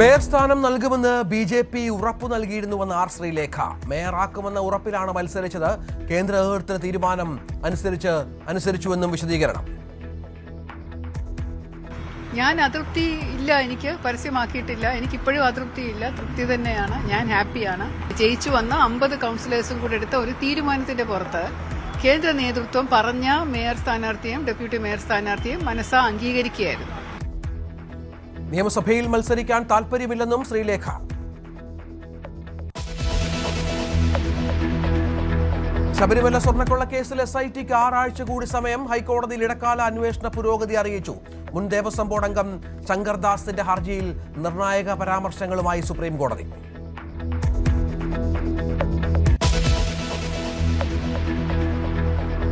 Mayor സ്ഥാനം നൽകുമെന്ന് B J P ഉറപ്പു നൽകിയിരുന്നുവെന്ന് ആർ ശ്രീലേഖ. മേയറാക്കുമെന്ന ഉറപ്പിലാണ് മത്സരിച്ചത്. കേന്ദ്ര നേതൃത്വ തീരുമാനം അനുസരിച്ച് അനുസരിച്ചുവെന്നും വിശദീകരണം. ഞാൻ അതൃപ്തി ഇല്ല എനിക്ക് പരസ്യമാക്കിയിട്ടില്ല. എനിക്കിപ്പോഴും അതൃപ്തിയില്ല തൃപ്തി തന്നെയാണ്. ഞാൻ ഹാപ്പിയാണ്. ജയിച്ചു വന്ന അമ്പത് കൗൺസിലേഴ്സും കൂടെ എടുത്ത ഒരു തീരുമാനത്തിന്റെ പുറത്ത് കേന്ദ്ര നേതൃത്വം പറഞ്ഞ മേയർ സ്ഥാനാർത്ഥിയും ഡെപ്യൂട്ടി മേയർ സ്ഥാനാർത്ഥിയും മനസ്സാ അംഗീകരിക്കുകയായിരുന്നു. നിയമസഭയിൽ മത്സരിക്കാൻ താൽപര്യമില്ലെന്നും ശ്രീലേഖ. ശബരിമല സ്വർണക്കൊള്ള കേസിൽ എസ് ഐ ടിക്ക് ആറാഴ്ച കൂടി സമയം ഹൈക്കോടതിയിൽ ഇടക്കാല അന്വേഷണ പുരോഗതി അറിയിച്ചു. മുൻ ദേവസ്വം ബോർഡ് അംഗം ശങ്കർദാസിന്റെ ഹർജിയിൽ നിർണായക പരാമർശങ്ങളുമായി സുപ്രീം കോടതി.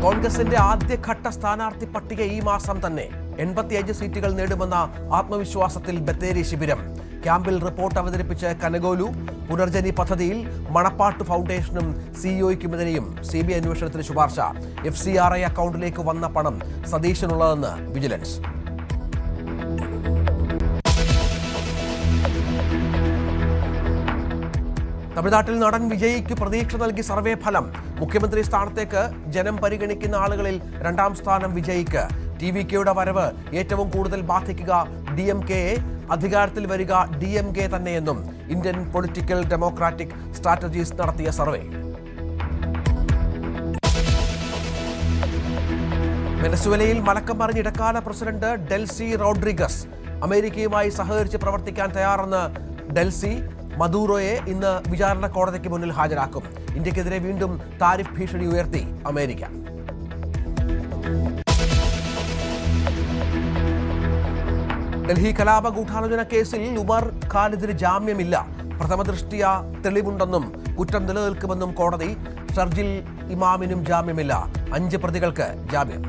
കോൺഗ്രസിന്റെ ആദ്യഘട്ട സ്ഥാനാർത്ഥി പട്ടിക ഈ മാസം തന്നെ. എൺപത്തിയഞ്ച് സീറ്റുകൾ നേടുമെന്ന ആത്മവിശ്വാസത്തിൽ ബത്തേരി ശിബിരം. ക്യാമ്പിൽ റിപ്പോർട്ട് അവതരിപ്പിച്ച കനഗോലു പുനർജനി പദ്ധതിയിൽ മണപ്പാട്ട് ഫൗണ്ടേഷനും സിഇഒയ്ക്കുമെതിരെയും സി ബി അന്വേഷണത്തിന് ശുപാർശ. എഫ് സി ആർ ഐ അക്കൗണ്ടിലേക്ക് വന്ന പണം സതീശനുള്ളതെന്ന് വിജിലൻസ്. തമിഴ്നാട്ടിൽ നടൻ വിജയിക്ക് പ്രതീക്ഷ നൽകി സർവേ ഫലം. മുഖ്യമന്ത്രി സ്ഥാനത്തേക്ക് ജനം പരിഗണിക്കുന്ന ആളുകളിൽ രണ്ടാം സ്ഥാനം വിജയിക്ക്. ടി വി കെയുടെ വരവ് ഏറ്റവും കൂടുതൽ ബാധിക്കുക ഡി എം കെയെ അധികാരത്തിൽ വരിക ഡി എം കെ തന്നെയെന്നും ഇന്ത്യൻ പൊളിറ്റിക്കൽ ഡെമോക്രാറ്റിക് സ്ട്രാറ്റജീസ് നടത്തിയ സർവേ. വെനസുവലയിൽ മലക്കം മറിഞ്ഞ ഇടക്കാല പ്രസിഡന്റ് ഡെൽസി റോഡ്രിഗസ് അമേരിക്കയുമായി സഹകരിച്ച് പ്രവർത്തിക്കാൻ തയ്യാറെന്ന് ഡെൽസി മദൂറോയെ ഇന്ന് വിചാരണ കോടതിക്ക് മുന്നിൽ ഹാജരാക്കും. ഇന്ത്യക്കെതിരെ വീണ്ടും താരിഫ് ഭീഷണി ഉയർത്തി അമേരിക്ക. ഡൽഹി കലാപ ഗൂഢാലോചന കേസിൽ ഉമർ ഖാലിദിന് ജാമ്യമില്ല. പ്രഥമ ദൃഷ്ടിയ തെളിവുണ്ടെന്നും കുറ്റം നിലനിൽക്കുമെന്നും കോടതി ഷർജിൽ ഇമാമിനും ജാമ്യമില്ല. അഞ്ച് പ്രതികൾക്ക് ജാമ്യം.